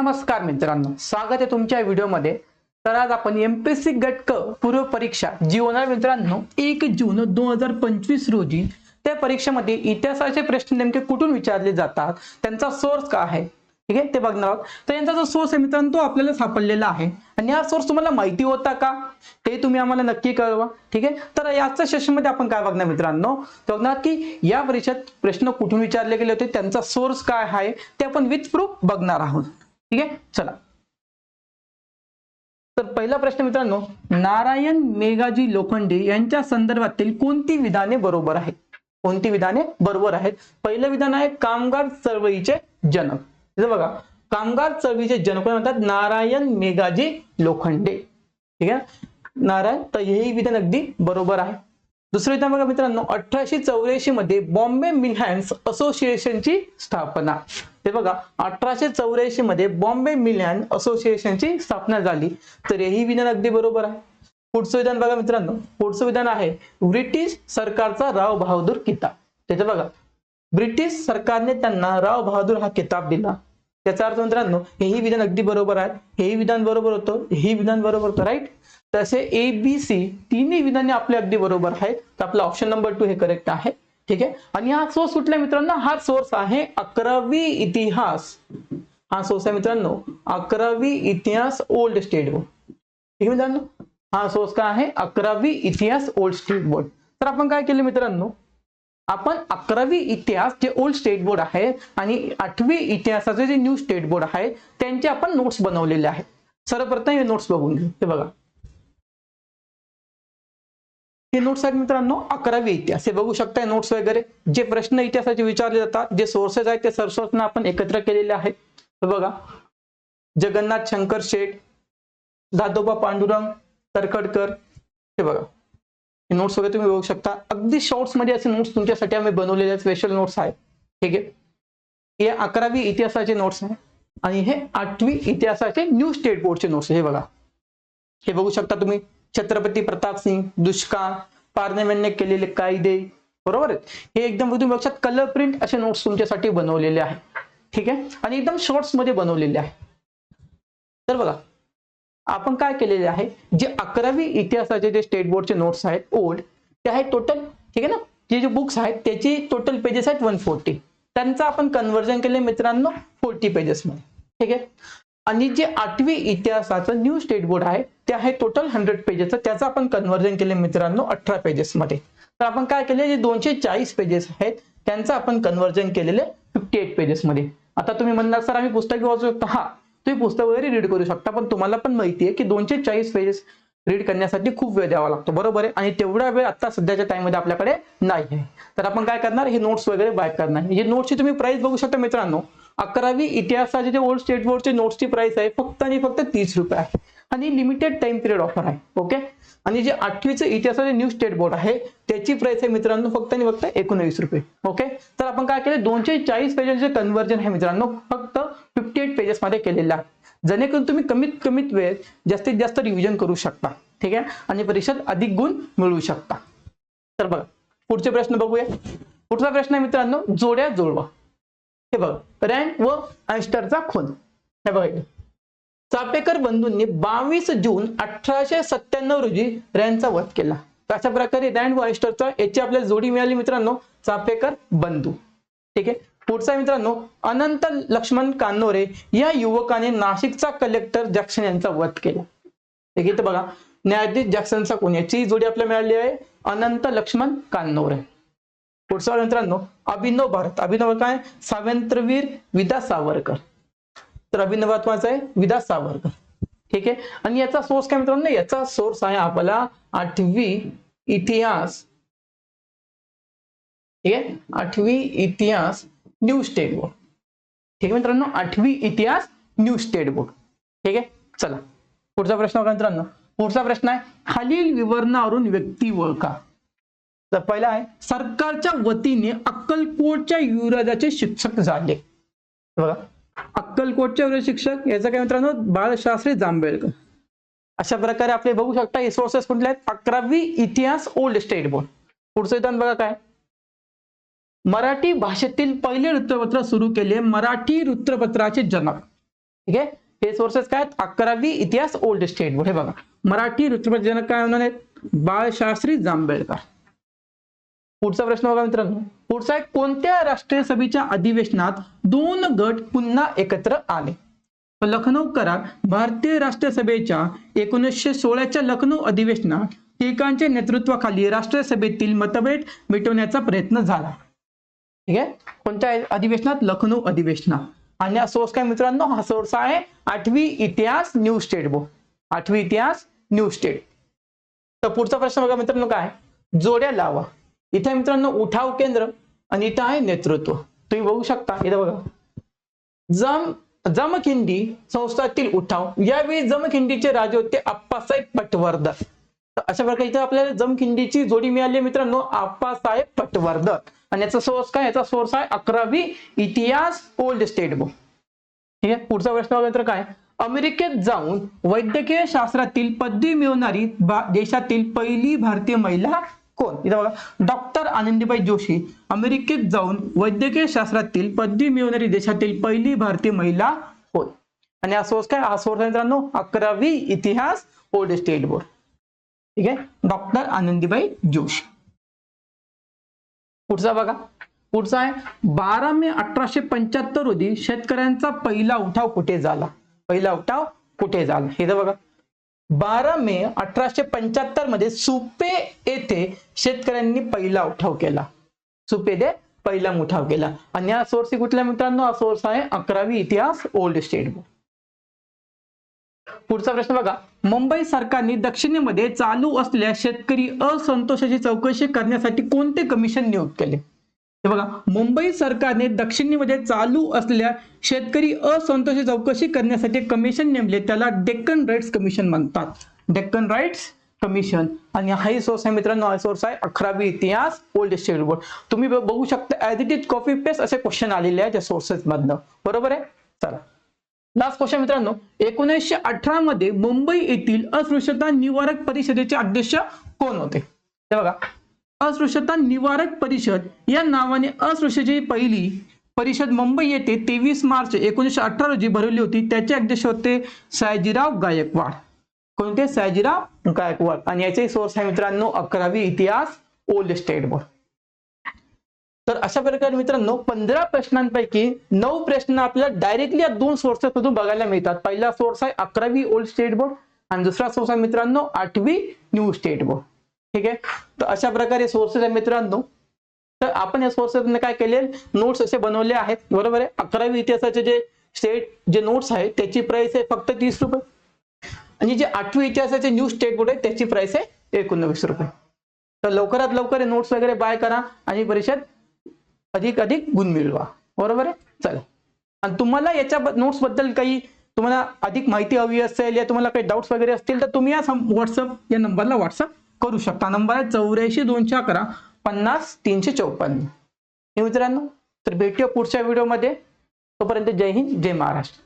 नमस्कार मित्रांनो स्वागत आहे तुमच्या व्हिडिओमध्ये. तर आज आपण एमपीएससी गटक पूर्व परीक्षा जी होणार मित्रांनो एक जून दोन हजार पंचवीस रोजी त्या परीक्षेमध्ये इतिहासाचे प्रश्न नेमके कुठून विचारले जातात त्यांचा सोर्स काय आहे? ठीक आहे ते बघणार आहोत. तर यांचा जो सोर्स आहे मित्रांनो तो आपल्याला सापडलेला आहे. आणि हा सोर्स तुम्हाला माहिती होता का? ते तुम्ही आम्हाला नक्की कळवा. ठीक आहे तर याच्या सेशनमध्ये आपण काय बघणार मित्रांनो? तर बघणार की या परीक्षेत प्रश्न कुठून विचारले गेले होते त्यांचा सोर्स काय आहे ते आपण विथ प्रूफ बघणार आहोत. ठीक आहे? चला. तर पहिला प्रश्न मित्रांनो नारायण मेघाजी लोखंडे यांच्या संदर्भातील कोणती विधाने बरोबर आहेत? कोणती विधाने बरोबर आहेत? पहिलं विधान आहे कामगार चळवळीचे जनक. बघा कामगार चळवळीचे जनक म्हणतात? नारायण मेघाजी लोखंडे. ठीक आहे? नारायण तर हेही विधान अगदी बरोबर आहे. दुसरं विधान बघा मित्रांनो अठराशे चौऱ्याऐंशी मध्ये बॉम्बे मिलहँड्स असोसिएशनची स्थापना. ते बघा अठराशे चौऱ्याऐंशी मध्ये बॉम्बे मिलहँड असोसिएशनची स्थापना झाली. तर हेही विधान अगदी बरोबर आहे. पुढचं विधान बघा मित्रांनो. पुढचं विधान आहे ब्रिटिश सरकारचा राव बहादूर किताब. त्याचं बघा ब्रिटिश सरकारने त्यांना राव बहादूर हा किताब दिला. त्याचा अर्थ मित्रांनो हेही विधान अगदी बरोबर आहे. हेही विधान बरोबर होतं. हेही विधान बरोबर होतं राईट तसे ए बी सी तिन्ही विधाने आपले अगदी बरोबर आहेत. तर आपला ऑप्शन नंबर टू हे करेक्ट आहे. ठीक आहे? आणि हा सोर्स कुठला मित्रांनो? हा सोर्स आहे अकरावी इतिहास. हा सोर्स आहे मित्रांनो अकरावी इतिहास ओल्ड स्टेट बोर्ड ठीक आहे मित्रांनो? हा सोर्स काय आहे? अकरावी इतिहास ओल्ड स्टेट बोर्ड तर आपण काय केलं मित्रांनो? आपण अकरावी इतिहास जे ओल्ड स्टेट बोर्ड आहे आणि आठवी इतिहासाचे जे न्यू स्टेट बोर्ड आहे त्यांचे आपण नोट्स बनवलेले आहेत. सर्वप्रथम हे नोट्स बघून घेऊ. हे बघा. हे नोट्स आहेत मित्रांनो अकरावी इतिहास. हे बघू शकताय नोट्स वगैरे. जे प्रश्न इतिहासाचे विचारले जातात जे सोर्सेस आहेत ते सर्सोर्सना आपण एकत्र केलेले आहेत. बघा. जगन्नाथ शंकर शेठ दादोबा पांडुरंग तरखडकर. हे बघा. हे नोट्स वगैरे तुम्ही बघू शकता. अगदी शॉर्ट्समध्ये असे नोट्स तुमच्यासाठी आम्ही बनवलेले स्पेशल नोट्स आहेत. ठीक आहे? हे अकरावी इतिहासाचे नोट्स आहे आणि हे आठवी इतिहासाचे न्यू स्टेट बोर्डचे नोट्स हे बघा. हे बघू शकता तुम्ही. छत्रपती प्रताप सिंग दुष्काळ पार्लमेंटने केलेले कायदे बरोबर आहेत हे एकदम तुम्ही लक्षात कलर प्रिंट असे नोट्स तुमच्यासाठी बनवलेले आहे ठीक आहे? आणि एकदम शॉर्ट्समध्ये बनवलेले आहे तर बघा आपण काय केलेले आहे? जे अकरावी इतिहासाचे जे स्टेट बोर्डचे नोट्स आहेत ओल्ड ते आहेत टोटल ठीक आहे ना? जे जे बुक्स आहेत त्याची टोटल पेजेस आहेत वन फोर्टी त्यांचं आपण कन्व्हर्जन केले मित्रांनो फोर्टी पेजेस मध्ये. ठीक आहे? आणि जे आठवी इतिहासाचं न्यू स्टेट बोर्ड आहे ते आहे टोटल हंड्रेड पेजेसचं त्याचं आपण कन्व्हर्जन केले मित्रांनो अठरा पेजेस मध्ये. तर आपण काय केले जे दोनशे चाळीस पेजेस आहेत त्यांचं आपण कन्व्हर्जन केलेले फिफ्टी एट पेजेस मध्ये. आता तुम्ही म्हणणार सर आम्ही पुस्तक वाचू शकतो. हा तुम्ही पुस्तक वगैरे रीड करू शकता पण तुम्हाला पण माहिती आहे की दोनशे चाळीस पेजेस रीड करण्यासाठी खूप वेळ द्यावा लागतो. बरोबर आहे? आणि तेवढा वेळ आता सध्याच्या टाइममध्ये आपल्याकडे नाही आहे. तर आपण काय करणार हे नोट्स वगैरे बाय करणार. हे नोट्सची तुम्ही प्राइस बघू शकता मित्रांनो. अकरावी इतिहासाचे जे ओल्ड स्टेट बोर्डचे नोट्सची प्राइस आहे फक्त आणि फक्त तीस रुपये आहे. आणि लिमिटेड टाइम पिरियड ऑफर आहे. ओके आणि जे आठवीचं इतिहासाचे न्यू स्टेट बोर्ड आहे त्याची प्राइस आहे मित्रांनो फक्त आणि फक्त एकोणवीस रुपये. ओके तर आपण काय केलं? दोनशे चाळीस पेजेसचे कन्व्हर्जन आहे मित्रांनो फक्त फिफ्टी एट पेजेस मध्ये केलेलं आहे. जेणेकरून तुम्ही कमीत कमीत वेळेत जास्तीत जास्त रिव्हिजन करू शकता. ठीक आहे? आणि परीक्षेत अधिक गुण मिळवू शकता. तर बघा पुढचे प्रश्न बघूया. पुढचा प्रश्न आहे मित्रांनो जोड्या जुळवा. हे बघा रँक व अँस्टरचा खून हे बघा चापेकर बंधूंनी बावीस जून अठराशे सत्त्याण्णव रोजी रॅनचा वध केला. तर अशा प्रकारे रँड वॉयस्टरचा याची आपल्याला जोडी मिळाली मित्रांनो चापेकर बंधू. ठीक आहे? पुढचा मित्रांनो अनंत लक्ष्मण कान्होरे या युवकाने नाशिकचा कलेक्टर जॅक्सन यांचा वध केला. ठीक आहे? तर बघा न्यायाधीश जॅक्सनचा कोण? याची जोडी आपल्याला मिळाली आहे अनंत लक्ष्मण कान्होरे पुढचा मित्रांनो अभिनव भारत. अभिनव काय? सावंत्रवीर विदा सावरकर. तर अभिनव महत्त्वाचा आहे विदा सावरकर. ठीक आहे? आणि याचा सोर्स काय मित्रांनो? याचा सोर्स आहे आपला आठवी इतिहास. ठीक आहे? आठवी इतिहास न्यू स्टेट बोर्ड ठीक आहे मित्रांनो? आठवी इतिहास न्यू स्टेट बोर्ड ठीक आहे? चला. पुढचा प्रश्न मित्रांनो. पुढचा प्रश्न आहे खालील विवरणावरून व्यक्ती ओळखा. तर पहिला आहे सरकारच्या वतीने अक्कलकोटच्या युवराजाचे शिक्षक झाले. बघा. अक्कलकोटचे युवराज शिक्षक याचं काय मित्रांनो बाळशास्त्री जांभेळकर. अशा प्रकारे आपले बघू शकता हे सोर्सेस कुठले आहेत? अकरावी इतिहास ओल्ड स्टेट बोर्ड. पुढचं विधान बघा काय? मराठी भाषेतील पहिले वृत्तपत्र सुरू केले मराठी वृत्तपत्राचे जनक. ठीक आहे? हे सोर्सेस काय आहेत? अकरावी इतिहास ओल्ड स्टेट बोर्ड. हे बघा. मराठी वृत्तपत्र जनक काय होणार आहेत? बाळशास्त्री जांभेळकर. पुढचा प्रश्न बघा मित्रांनो. पुढचा आहे कोणत्या राष्ट्रीय सभेच्या अधिवेशनात दोन गट पुन्हा एकत्र आले? लखनौ करार भारतीय राष्ट्रीय सभेच्या एकोणीसशे सोळाच्या लखनौ अधिवेशनात टिळकांच्या नेतृत्वाखाली राष्ट्रीय सभेतील मतभेद मिटवण्याचा प्रयत्न झाला. ठीक आहे? कोणत्या अधिवेशनात? लखनौ अधिवेशनात. आणि हा सोर्स काय मित्रांनो? हा सोर्स आहे आठवी इतिहास न्यू स्टेट बो आठवी इतिहास न्यू स्टेट. तर पुढचा प्रश्न बघा मित्रांनो काय? जोड्या लावा. इथे मित्रांनो उठाव केंद्र आणि इथं आहे नेतृत्व. तुम्ही बघू शकता इथं बघा. जम जमखिंडी संस्थातील उठाव. यावेळी जमखिंडीचे राजे होते आप्पासाहेब पटवर्धन. तर अशा प्रकारे इथे आपल्याला जमखिंडीची जोडी मिळाली मित्रांनो आप्पासाहेब पटवर्धन. आणि याचा सोर्स काय? याचा सोर्स आहे अकरावी इतिहास ओल्ड स्टेट बुक ठीक आहे पुढचा प्रश्न मित्र तर काय? अमेरिकेत जाऊन वैद्यकीय शास्त्रातील पदवी मिळवणारी देशातील पहिली भारतीय महिला कोण? इथं बघा डॉक्टर आनंदीबाई जोशी अमेरिकेत जाऊन वैद्यकीय शास्त्रातील पदवी मिळवणारी देशातील पहिली भारतीय महिला होय. आणि हा सोर्स काय? हा सोर्स आहे मित्रांनो अकरावी इतिहास ओल्ड स्टेट बोर्ड ठीक आहे? डॉक्टर आनंदीबाई जोशी. पुढचा बघा. पुढचा आहे बारा मे अठराशे पंच्याहत्तर रोजी शेतकऱ्यांचा पहिला उठाव कुठे झाला? पहिला उठाव कुठे झाला? हे तर बघा. बारा मे अठराशे पंच्याहत्तरमध्ये सुपे येथे शेतकऱ्यांनी पहिला उठाव केला. सुपे दे पहिला उठाव केला. आणि हा सोर्स कुठल्या मित्रांनो? हा सोर्स आहे अकरावी इतिहास ओल्ड स्टेट बुक पुढचा प्रश्न बघा. मुंबई सरकारने दक्षिणेमध्ये चालू असलेल्या शेतकरी असंतोषाची चौकशी करण्यासाठी कोणते कमिशन नियुक्त केले? हे बघा मुंबई सरकारने दक्षिणेमध्ये चालू असलेल्या शेतकरी असंतोषी चौकशी करण्यासाठी कमिशन नेमले. त्याला डेक्कन राईट्स कमिशन म्हणतात. डेक्कन राईट्स कमिशन आणि हाही सोर्स आहे मित्रांनो हा सोर्स आहे अकरावी इतिहास ओल्ड स्टेट बोर्ड तुम्ही बघू शकता as it is copy paste असे क्वेश्चन आलेले आहेत त्या सोर्सेस मधनं. बरोबर आहे? चला. लास्ट क्वेश्चन मित्रांनो. एकोणीसशे अठरा मध्ये मुंबई येथील अस्पृश्यता निवारक परिषदेचे अध्यक्ष कोण होते? ते बघा. अस्पृश्यता निवारक परिषद या नावाने अस्पृश्यतेची पहिली परिषद मुंबई येथे तेवीस मार्च एकोणीसशे अठरा रोजी भरवली होती. त्याचे अध्यक्ष होते सयाजीराव गायकवाड. कोणते? सयाजीराव गायकवाड. आणि याचे सोर्स आहे मित्रांनो अकरावी इतिहास ओल्ड स्टेट बोर्ड तर अशा प्रकारे मित्रांनो पंधरा प्रश्नांपैकी नऊ प्रश्न आपल्याला डायरेक्टली या दोन सोर्सेसमधून बघायला मिळतात. पहिला सोर्स आहे अकरावी ओल्ड स्टेट बोर्ड आणि दुसरा सोर्स आहे मित्रांनो आठवी न्यू स्टेट बोर्ड ठीक आहे? तर अशा प्रकारे सोर्सेस आहे मित्रांनो. तर आपण या सोर्सेस काय केले नोट्स असे बनवले आहेत. बरोबर आहे? अकरावी इतिहासाचे जे स्टेट जे नोट्स आहेत त्याची प्राइस आहे फक्त तीस रुपये. आणि जे आठवी इतिहासाचे न्यू स्टेट बोर्ड आहे त्याची प्राइस आहे एकोणवीस रुपये. तर लवकरात लवकर नोट्स वगैरे बाय करा आणि परीक्षेत अधिक अधिक गुण मिळवा. बरोबर आहे? चला. आणि तुम्हाला याच्या नोट्सबद्दल काही तुम्हाला अधिक माहिती हवी असेल या तुम्हाला काही डाऊट्स वगैरे असतील तर तुम्ही या व्हॉट्सअप या नंबरला व्हॉट्सअप करू शकता. नंबर आहे चौऱ्याऐंशी दोनशे अकरा पन्नास तीनशे चौपन्न. हे मित्रांनो तर भेटूया पुढच्या व्हिडिओमध्ये तोपर्यंत जय हिंद जय महाराष्ट्र.